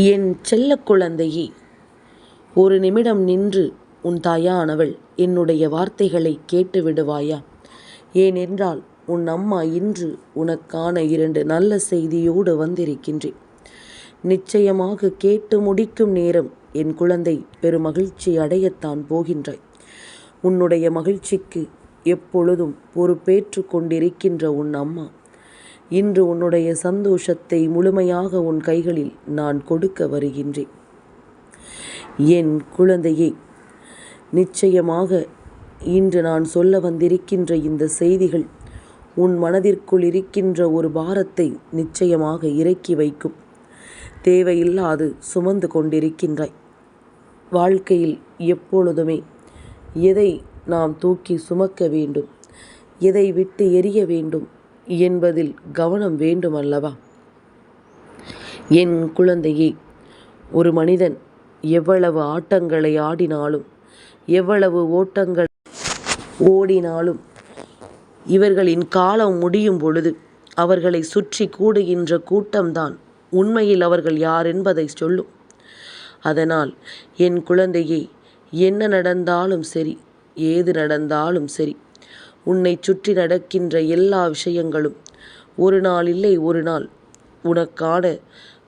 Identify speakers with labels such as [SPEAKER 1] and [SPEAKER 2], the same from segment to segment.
[SPEAKER 1] என் செல்ல குழந்தையே ஒரு நிமிடம் நின்று உன் தாயானவள் என்னுடைய வார்த்தைகளை கேட்டு விடுவாயா? ஏனென்றால் உன் அம்மா இன்று உனக்கான இரண்டு நல்ல செய்தியோடு வந்திருக்கின்றேன் நிச்சயமாக கேட்டு முடிக்கும் நேரம் என் குழந்தை பெருமகிழ்ச்சி அடையத்தான் போகின்றாய். உன்னுடைய மகிழ்ச்சிக்கு எப்பொழுதும் பொறுப்பேற்று கொண்டிருக்கின்ற உன் அம்மா இன்று உன்னுடைய சந்தோஷத்தை முழுமையாக உன் கைகளில் நான் கொடுக்க வருகின்றேன். என் குழந்தையே நிச்சயமாக இன்று நான் சொல்ல வந்திருக்கின்ற இந்த செய்திகள் உன் மனதிற்குள் இருக்கின்ற ஒரு பாரத்தை நிச்சயமாக இறக்கி வைக்கும். தேவையில்லாது சுமந்து கொண்டிருக்கின்றாய். வாழ்க்கையில் எப்பொழுதுமே எதை நாம் தூக்கி சுமக்க வேண்டும் எதை விட்டு எரிய வேண்டும் என்பதில் கவனம் வேண்டும் அல்லவா என் குழந்தையே ஒரு மனிதன் எவ்வளவு ஆட்டங்களை ஆடினாலும் எவ்வளவு ஓட்டங்கள் ஓடினாலும் இவர்களின் காலம் முடியும் பொழுது அவர்களை சுற்றி கூடுகின்ற கூட்டம்தான் உண்மையில் அவர்கள் யார் என்பதை சொல்லும். அதனால் என் குழந்தையே என்ன நடந்தாலும் சரி ஏது நடந்தாலும் சரி உன்னை சுற்றி நடக்கின்ற எல்லா விஷயங்களும் ஒரு நாள் இல்லை ஒரு நாள். உனக்கான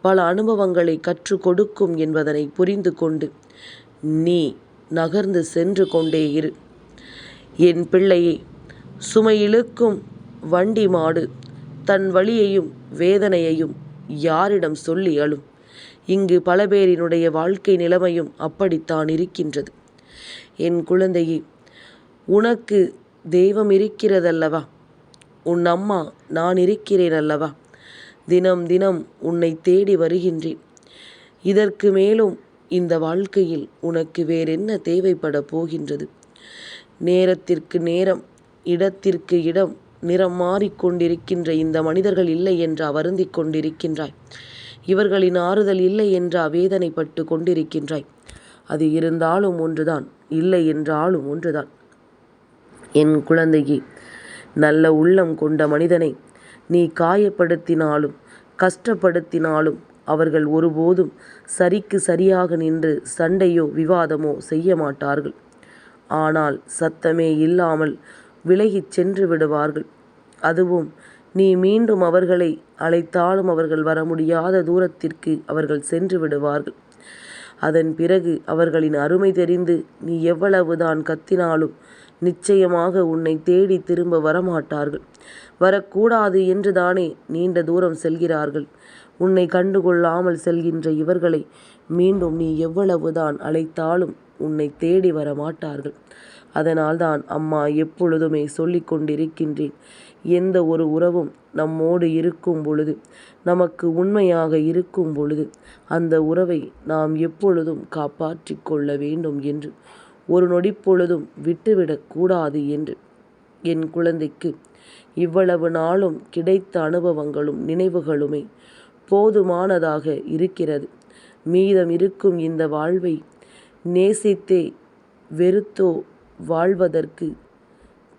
[SPEAKER 1] பல அனுபவங்களை கற்றுக் கொடுக்கும் என்பதனை புரிந்து கொண்டு நீ நகர்ந்து சென்று கொண்டே இரு. என் பிள்ளையே சுமையிழுக்கும் வண்டி மாடு தன் வழியையும் வேதனையையும் யாரிடம் சொல்லி அழும். இங்கு பல பேரினுடைய வாழ்க்கை நிலைமையும் அப்படித்தான் இருக்கின்றது. என் குழந்தையே உனக்கு தெய்வம் இருக்கிறதல்லவா? உன் அம்மா நான் இருக்கிறேன் அல்லவா தினம் தினம் உன்னை தேடி வருகின்றேன். இதற்கு மேலும் இந்த வாழ்க்கையில் உனக்கு வேறென்ன தேவைப்பட போகின்றது? நேரத்திற்கு நேரம் இடத்திற்கு இடம் நிறம் மாறிக்கொண்டிருக்கின்ற இந்த மனிதர்கள் இல்லை என்று வருந்தி கொண்டிருக்கின்றாய். இவர்களின் ஆறுதல் இல்லை என்று வேதனைப்பட்டு கொண்டிருக்கின்றாய். அது இருந்தாலும் ஒன்றுதான் இல்லை என்றாலும் ஒன்றுதான். என் குழந்தையே நல்ல உள்ளம் கொண்ட மனிதனை நீ காயப்படுத்தினாலும் கஷ்டப்படுத்தினாலும் அவர்கள் ஒருபோதும் சரிக்கு சரியாக நின்று சண்டையோ விவாதமோ செய்ய மாட்டார்கள். ஆனால் சத்தமே இல்லாமல் விலகிச் சென்று விடுவார்கள். அதுவும் நீ மீண்டும் அவர்களை அழைத்தாலும் அவர்கள் வர முடியாத தூரத்திற்கு அவர்கள் சென்று விடுவார்கள். அதன் பிறகு அவர்களின் அருமை தெரிந்து நீ எவ்வளவுதான் கத்தினாலும் நிச்சயமாக உன்னை தேடி திரும்ப வரமாட்டார்கள். வரக்கூடாது என்று தானே நீண்ட தூரம் செல்கிறார்கள். உன்னை கண்டுகொள்ளாமல் செல்கின்ற இவர்களை மீண்டும் நீ எவ்வளவுதான் அழைத்தாலும் உன்னை தேடி வர மாட்டார்கள் அதனால்தான் அம்மா எப்பொழுதுமே சொல்லிக் கொண்டிருக்கின்றேன் எந்த ஒரு உறவும் நம்மோடு இருக்கும் பொழுது நமக்கு உண்மையாக இருக்கும் பொழுது அந்த உறவை நாம் எப்பொழுதும் காப்பாற்றிக் கொள்ள வேண்டும் என்று. ஒரு நொடிப்பொழுதும் விட்டுவிடக்கூடாது என்று. என் குழந்தைக்கு இவ்வளவு நாளும் கிடைத்த அனுபவங்களும் நினைவுகளுமே போதுமானதாக இருக்கிறது. மீதம் இருக்கும் இந்த வாழ்வை நேசித்தே வெறுத்தோ வாழ்வதற்கு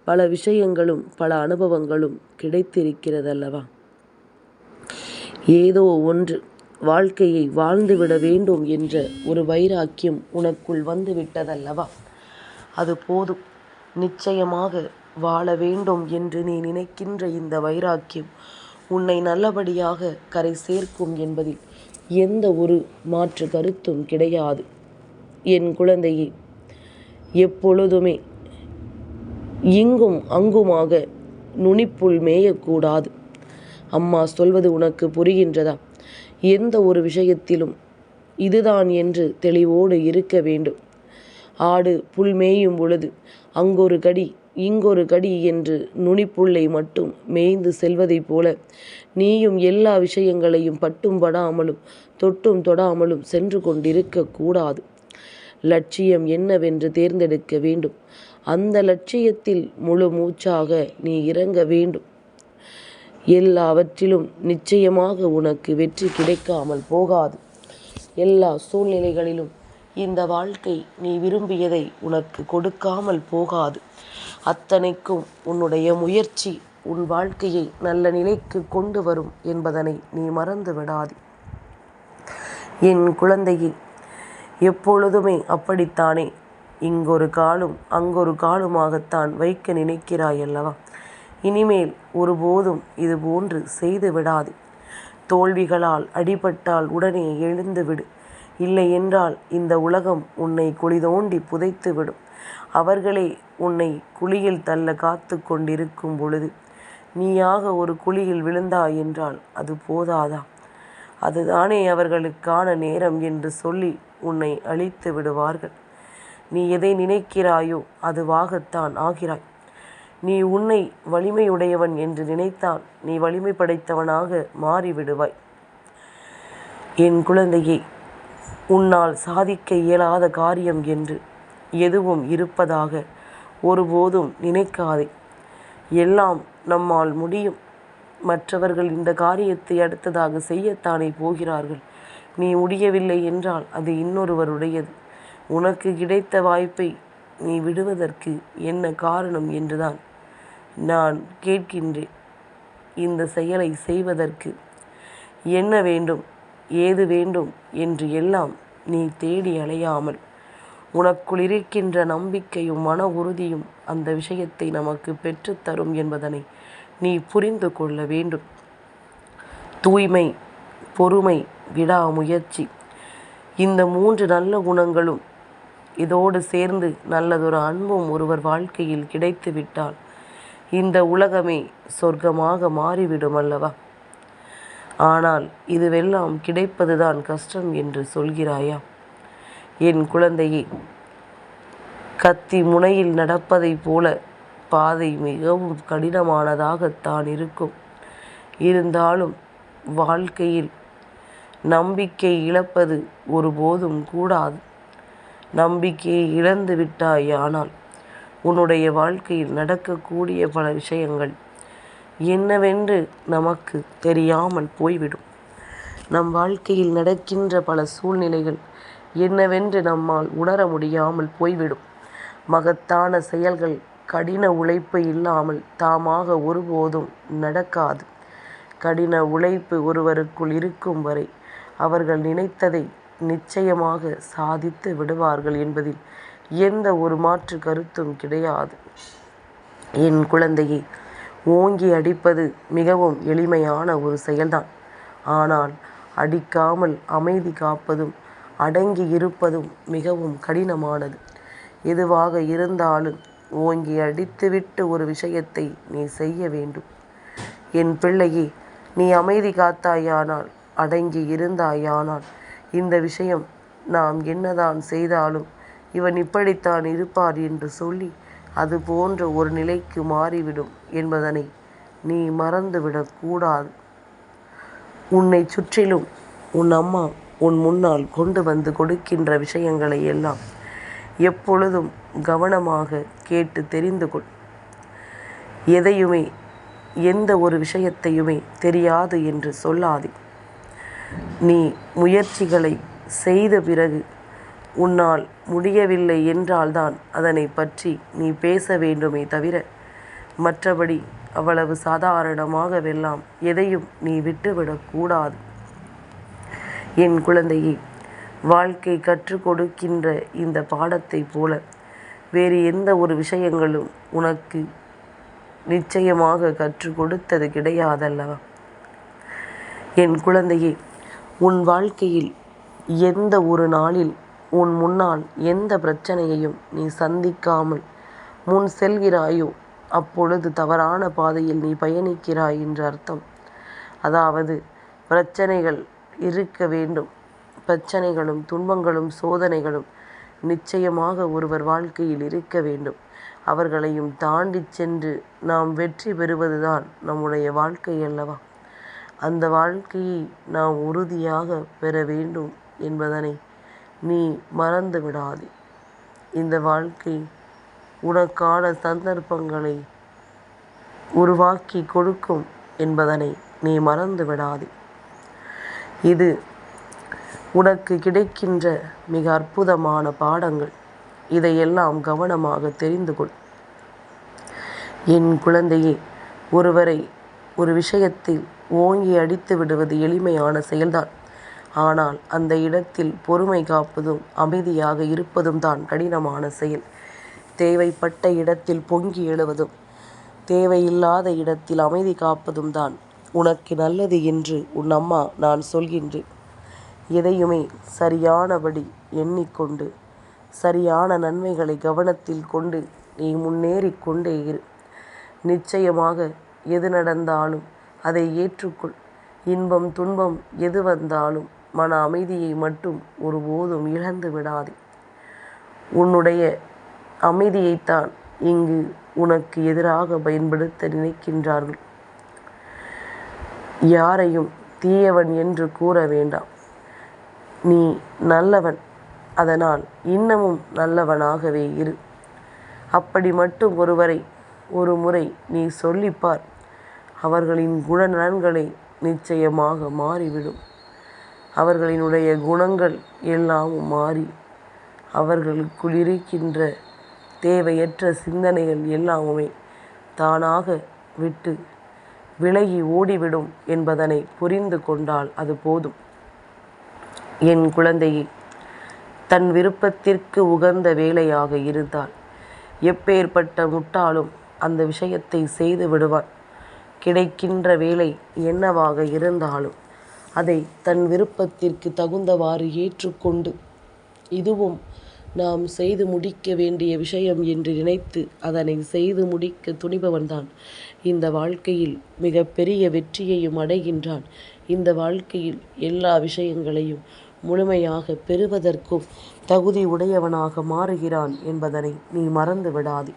[SPEAKER 1] பல விஷயங்களும் பல அனுபவங்களும் கிடைத்திருக்கிறதல்லவா? ஏதோ ஒன்று வாழ்க்கையை வாழ்ந்துவிட வேண்டும் என்ற ஒரு வைராக்கியம் உனக்குள் வந்து விட்டதல்லவா அது போதும். நிச்சயமாக வாழ வேண்டும் என்று நீ நினைக்கின்ற இந்த வைராக்கியம் உன்னை நல்லபடியாக கரை சேர்க்கும் என்பதில் எந்த ஒரு மாற்று கருத்தும் கிடையாது. என் குழந்தையே எப்பொழுதுமே இங்கும் அங்குமாக நுனிப்புள் மேயக்கூடாது. அம்மா சொல்வது உனக்கு புரிகின்றதா? எந்த ஒரு விஷயத்திலும் இதுதான் என்று தெளிவோடு இருக்க வேண்டும். ஆடு புல் மேயும் பொழுது அங்கொரு கடி இங்கொரு கடி என்று நுனிப்புள்ளை மட்டும் மேய்ந்து செல்வதைப் போல நீயும் எல்லா விஷயங்களையும் பட்டும் படாமலும் தொட்டும் தொடாமலும் சென்று கொண்டிருக்க கூடாது. லட்சியம் என்னவென்று தேர்ந்தெடுக்க வேண்டும். அந்த லட்சியத்தில் முழு மூச்சாக நீ இறங்க வேண்டும். எல்லாவற்றிலும் நிச்சயமாக உனக்கு வெற்றி கிடைக்காமல் போகாது. எல்லா சூழ்நிலைகளிலும் இந்த வாழ்க்கை நீ விரும்பியதை உனக்கு கொடுக்காமல் போகாது. அத்தனைக்கும் உன்னுடைய முயற்சி உன் வாழ்க்கையை நல்ல நிலைக்கு கொண்டு வரும் என்பதனை நீ மறந்து விடாது. என் குழந்தையை எப்பொழுதுமே அப்படித்தானே? இங்கொரு காலும் அங்கொரு காலுமாகத்தான் வைக்க நினைக்கிறாய் அல்லவா இனிமேல் ஒருபோதும் இதுபோன்று செய்து விடாது. தோல்விகளால் அடிபட்டால் உடனே எழுந்துவிடு. இல்லை இல்லையென்றால் இந்த உலகம் உன்னை குழி தோண்டி புதைத்து விடும் அவர்களே உன்னை குழியில் தள்ள காத்து கொண்டிருக்கும் பொழுது நீயாக ஒரு குழியில் விழுந்தாய் என்றால் அது போதாதா? அதுதானே அவர்களுக்கான நேரம் என்று சொல்லி உன்னை அழித்து விடுவார்கள். நீ எதை நினைக்கிறாயோ அதுவாகத்தான் ஆகிறாய். நீ உன்னை வலிமையுடையவன் என்று நினைத்தால் நீ வலிமை படைத்தவனாக மாறிவிடுவாய். என் குழந்தையை உன்னால் சாதிக்க இயலாத காரியம் என்று எதுவும் இருப்பதாக ஒருபோதும் நினைக்காதே. எல்லாம் நம்மால் முடியும். மற்றவர்கள் இந்த காரியத்தை அடுத்ததாக செய்யத்தானே போகிறார்கள். நீ முடியவில்லை என்றால் அது இன்னொருவருடையது. உனக்கு கிடைத்த வாய்ப்பை நீ விடுவதற்கு என்ன காரணம் என்றுதான் நான் கேட்கின்றேன். இந்த செயலை செய்வதற்கு என்ன வேண்டும்? ஏது வேண்டும்? என்று எல்லாம் நீ தேடி அலையாமல். உனக்குள் இருக்கின்ற நம்பிக்கையும் மன உறுதியும் அந்த விஷயத்தை நமக்கு பெற்றுத்தரும் என்பதனை நீ புரிந்து கொள்ள வேண்டும். தூய்மை பொறுமை விடாமுயற்சி இந்த மூன்று நல்ல குணங்களும் இதோடு சேர்ந்து நல்லதொரு அன்பும் ஒருவர் வாழ்க்கையில் கிடைத்துவிட்டால் இந்த உலகமே சொர்க்கமாக மாறிவிடும் அல்லவா? ஆனால் இதுவெல்லாம் கிடைப்பதுதான் கஷ்டம் என்று சொல்கிறாயா? என் குழந்தையே கத்தி முனையில் நடப்பதைப் போல பாதை மிகவும் கடினமானதாகத்தான் இருக்கும். இருந்தாலும் வாழ்க்கையில் நம்பிக்கை இழப்பது ஒருபோதும் கூடாது. நம்பிக்கையை இழந்து விட்டாயானால் உன்னுடைய வாழ்க்கையில் நடக்கக்கூடிய பல விஷயங்கள் என்னவென்று நமக்கு தெரியாமல் போய்விடும். நம் வாழ்க்கையில் நடக்கின்ற பல சூழ்நிலைகள் என்னவென்று நம்மால் உணர முடியாமல் போய்விடும். மகத்தான செயல்கள் கடின உழைப்பு இல்லாமல் தாமாக ஒருபோதும் நடக்காது. கடின உழைப்பு ஒருவருக்குள் இருக்கும் வரை அவர்கள் நினைத்ததை நிச்சயமாக சாதித்து விடுவார்கள் என்பதில் எந்த ஒரு மாற்று கருத்தும் கிடையாது. என் குழந்தையை ஓங்கி அடிப்பது மிகவும் எளிமையான ஒரு செயல்தான். ஆனால் அடிக்காமல் அமைதி காப்பதும் அடங்கி இருப்பதும் மிகவும் கடினமானது. எதுவாக இருந்தாலும் ஓங்கி அடித்துவிட்டு ஒரு விஷயத்தை நீ செய்ய வேண்டும். என் பிள்ளையே நீ அமைதி காத்தாயானால் அடங்கி இருந்தாயானால் இந்த விஷயம் நாம் என்னதான் செய்தாலும் இவன் இப்படித்தான் இருப்பார் என்று சொல்லி அது போன்ற ஒரு நிலைக்கு மாறிவிடும் என்பதனை நீ மறந்துவிடக்கூடாது உன்னை சுற்றிலும் உன் அம்மா உன் முன்னால் கொண்டு வந்து கொடுக்கின்ற விஷயங்களை எல்லாம் எப்பொழுதும் கவனமாக கேட்டு தெரிந்து கொள். எதையுமே எந்த ஒரு விஷயத்தையுமே தெரியாது என்று சொல்லாதே. நீ முயற்சிகளை செய்த பிறகு உன்னால் முடியவில்லை என்றால்தான் அதனை பற்றி நீ பேச வேண்டுமே தவிர மற்றபடி அவ்வளவு சாதாரணமாகவெல்லாம் எதையும் நீ விட்டுவிடக்கூடாது என் குழந்தையே வாழ்க்கை கற்றுக் கொடுக்கின்ற இந்த பாடத்தைப் போல வேறு எந்த ஒரு விஷயங்களும் உனக்கு நிச்சயமாக கற்றுக் கொடுத்தது கிடையாதல்லவா? என் குழந்தையே உன் வாழ்க்கையில் எந்த ஒரு நாளில் உன் முன்னால் எந்த பிரச்சனையையும் நீ சந்திக்காமல் முன் செல்கிறாயோ அப்பொழுது தவறான பாதையில் நீ பயணிக்கிறாய் என்று அர்த்தம். அதாவது பிரச்சனைகள் இருக்க வேண்டும். பிரச்சனைகளும் துன்பங்களும் சோதனைகளும் நிச்சயமாக ஒருவர் வாழ்க்கையில் இருக்க வேண்டும். அவர்களையும் தாண்டி சென்று நாம் வெற்றி பெறுவதுதான் நம்முடைய வாழ்க்கை அல்லவா? அந்த வாழ்க்கையை நாம் உறுதியாக பெற வேண்டும் என்பதனை நீ மறந்து விடாதே. இந்த வாழ்க்கை உனக்கான சந்தர்ப்பங்களை உருவாக்கி கொடுக்கும் என்பதனை நீ மறந்து விடாதே. இது உனக்கு கிடைக்கின்ற மிக அற்புதமான பாடங்கள். இதையெல்லாம் கவனமாக தெரிந்து கொள். என் குழந்தையே ஒருவரை ஒரு விஷயத்தில் ஓங்கி அடித்து விடுவது எளிமையான செயல்தான். ஆனால் அந்த இடத்தில் பொறுமை காப்பதும் அமைதியாக இருப்பதும் தான் கடினமான செயல். தேவைப்பட்ட இடத்தில் பொங்கி எழுவதும் தேவையில்லாத இடத்தில் அமைதி காப்பதும் தான் உனக்கு நல்லது என்று உன் அம்மா நான் சொல்கின்றேன். எதையுமே சரியானபடி எண்ணிக்கொண்டு சரியான நன்மைகளை கவனத்தில் கொண்டு நீ முன்னேறி கொண்டே இரு. நிச்சயமாக எது நடந்தாலும் அதை ஏற்றுக்கொள். இன்பம் துன்பம் எது வந்தாலும் மன அமைதியை மட்டும் ஒருபோதும் இழந்து விடாதே. உன்னுடைய அமைதியைத்தான் இங்கு உனக்கு எதிராக பயன்படுத்த நினைக்கின்றார்கள். யாரையும் தீயவன் என்று கூற வேண்டாம். நீ நல்லவன் அதனால் இன்னமும் நல்லவனாகவே இரு. அப்படி மட்டும் ஒருவரை ஒரு முறை நீ சொல்லிப்பார். அவர்களின் குணநலன்களை நிச்சயமாக மாறிவிடும். அவர்களினுடைய குணங்கள் எல்லாம் மாறி அவர்களுக்குள் இருக்கின்ற தேவையற்ற சிந்தனைகள் எல்லாமுமே தானாக விட்டு விலகி ஓடிவிடும் என்பதனை புரிந்து கொண்டால் அது போதும். என் குழந்தையை தன் விருப்பத்திற்கு உகந்த வேலையாக இருந்தால் எப்பேற்பட்ட முட்டாளும் அந்த விஷயத்தை செய்து விடுவான். கிடைக்கின்ற வேலை என்னவாக இருந்தாலும் அதை தன் விருப்பத்திற்கு தகுந்தவாறு ஏற்றுக்கொண்டு இதுவும் நாம் செய்து முடிக்க வேண்டிய விஷயம் என்று நினைத்து அதனை செய்து முடிக்க துணிபவன்தான் இந்த வாழ்க்கையில் மிகப்பெரிய வெற்றியையும் அடைகின்றான். இந்த வாழ்க்கையில் எல்லா விஷயங்களையும் முழுமையாக பெறுவதற்கும் தகுதி உடையவனாக மாறுகிறான் என்பதனை நீ மறந்து விடாதே.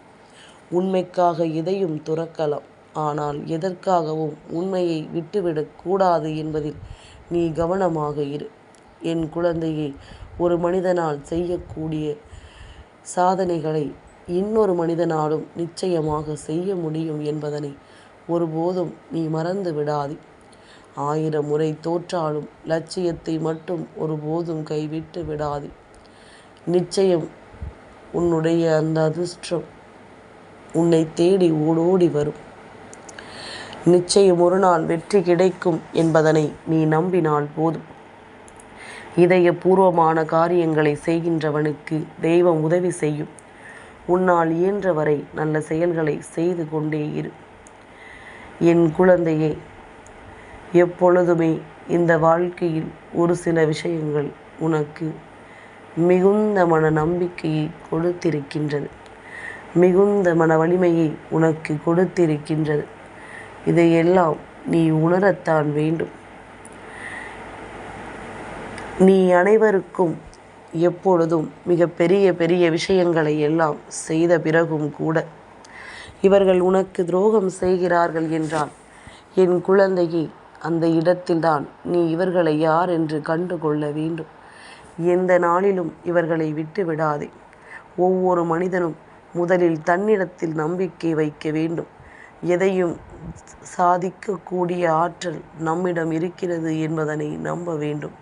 [SPEAKER 1] உண்மைக்காக எதையும் துறக்கலாம். ஆனால் எதற்காகவும் உண்மையை விட்டுவிடக் கூடாது என்பதில் நீ கவனமாக இரு. என் குழந்தையை ஒரு மனிதனால் செய்யக்கூடிய சாதனைகளை இன்னொரு மனிதனாலும் நிச்சயமாக செய்ய முடியும் என்பதனை ஒருபோதும் நீ மறந்து விடாதே. ஆயிரம் முறை தோற்றாலும் லட்சியத்தை மட்டும் ஒருபோதும் கைவிட்டு விடாதே. நிச்சயம் உன்னுடைய அந்த அதிர்ஷ்டம் உன்னை தேடி ஓடோடி வரும். நிச்சயம் ஒரு நாள் வெற்றி கிடைக்கும் என்பதனை நீ நம்பினால் போதும். இதயபூர்வமான காரியங்களை செய்கின்றவனுக்கு தெய்வம் உதவி செய்யும். உன்னால் இயன்றவரை நல்ல செயல்களை செய்து கொண்டே இரு. என் குழந்தையே எப்பொழுதுமே இந்த வாழ்க்கையில் ஒரு சில விஷயங்கள் உனக்கு மிகுந்த மன நம்பிக்கையை கொடுத்திருக்கின்றது. மிகுந்த மன வலிமையை உனக்கு கொடுத்திருக்கின்றது. இதையெல்லாம் நீ உணரத்தான் வேண்டும். நீ அனைவருக்கும் எப்பொழுதும் மிக பெரிய பெரிய விஷயங்களை எல்லாம் செய்த பிறகும் கூட இவர்கள் உனக்கு துரோகம் செய்கிறார்கள் என்றால் என் குழந்தையை அந்த இடத்தில்தான் நீ இவர்களை யார் என்று கண்டுகொள்ள வேண்டும். எந்த நாளிலும் இவர்களை விட்டு விடாதே. ஒவ்வொரு மனிதனும் முதலில் தன்னிடத்தில் நம்பிக்கை வைக்க வேண்டும். எதையும் சாதிக்கக்கூடிய ஆற்றல் நம்மிடம் இருக்கிறது என்பதனை நம்ப வேண்டும்.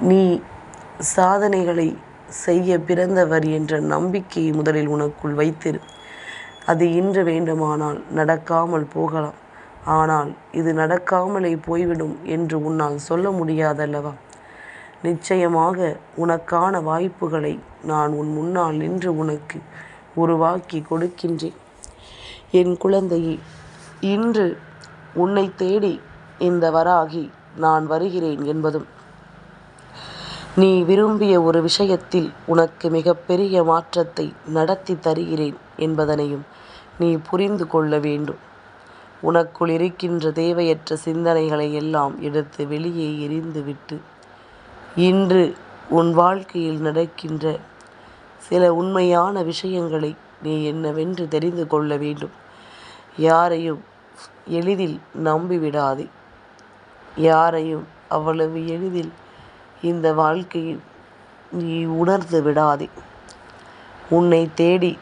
[SPEAKER 1] நீ சாதனைகளை செய்ய பிறந்தவர் என்ற நம்பிக்கையை முதலில் உனக்குள் வைத்திரு. அது இன்று வேண்டுமானால் நடக்காமல் போகலாம். ஆனால் இது நடக்காமலே போய்விடும் என்று உன்னால் சொல்ல முடியாதல்லவா? நிச்சயமாக உனக்கான வாய்ப்புகளை நான் உன் முன்னால் நின்று உனக்கு உருவாக்கி கொடுக்கின்றேன். என் குழந்தையை இன்று உன்னை தேடி இந்த வராகி நான் வருகிறேன் என்பதும் நீ விரும்பிய ஒரு விஷயத்தில் உனக்கு மிகப்பெரிய மாற்றத்தை நடத்தி தருகிறேன் என்பதனையும் நீ புரிந்து கொள்ள வேண்டும். உனக்குள் இருக்கின்ற தேவையற்ற சிந்தனைகளை எல்லாம் எடுத்து வெளியே எரிந்துவிட்டு இன்று உன் வாழ்க்கையில் நடக்கின்ற சில உண்மையான விஷயங்களை நீ என்னவென்று தெரிந்து கொள்ள வேண்டும். யாரையும் எளிதில் நம்பிவிடாதே. யாரையும் அவ்வளவு எளிதில் இந்த வாழ்க்கையில் நீ உணர்ந்து விடாதே. உன்னை தேடி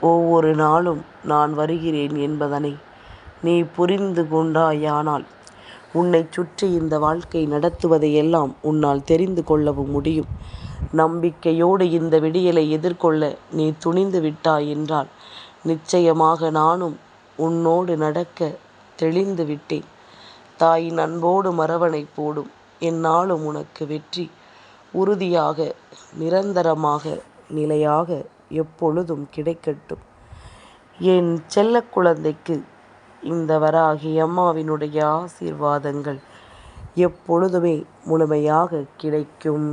[SPEAKER 1] ஒவ்வொரு நாளும் நான் வருகிறேன் என்பதனை நீ புரிந்து கொண்டாயானால் உன்னை சுற்றி இந்த வாழ்க்கை நடத்துவதையெல்லாம் உன்னால் தெரிந்து கொள்ளவும் முடியும். நம்பிக்கையோடு இந்த விடியலை எதிர்கொள்ள நீ துணிந்து விட்டாய் என்றால் நிச்சயமாக நானும் உன்னோடு நடக்க தெளிந்து விட்டேன். தாயின் அன்போடு மரவணை போடும். என்னாலும் உனக்கு வெற்றி உறுதியாக நிரந்தரமாக நிலையாக எப்பொழுதும் கிடைக்கட்டும். என் செல்ல குழந்தைக்கு இந்த வராகி அம்மாவினுடைய ஆசீர்வாதங்கள் எப்பொழுதுமே முழுமையாக கிடைக்கும்.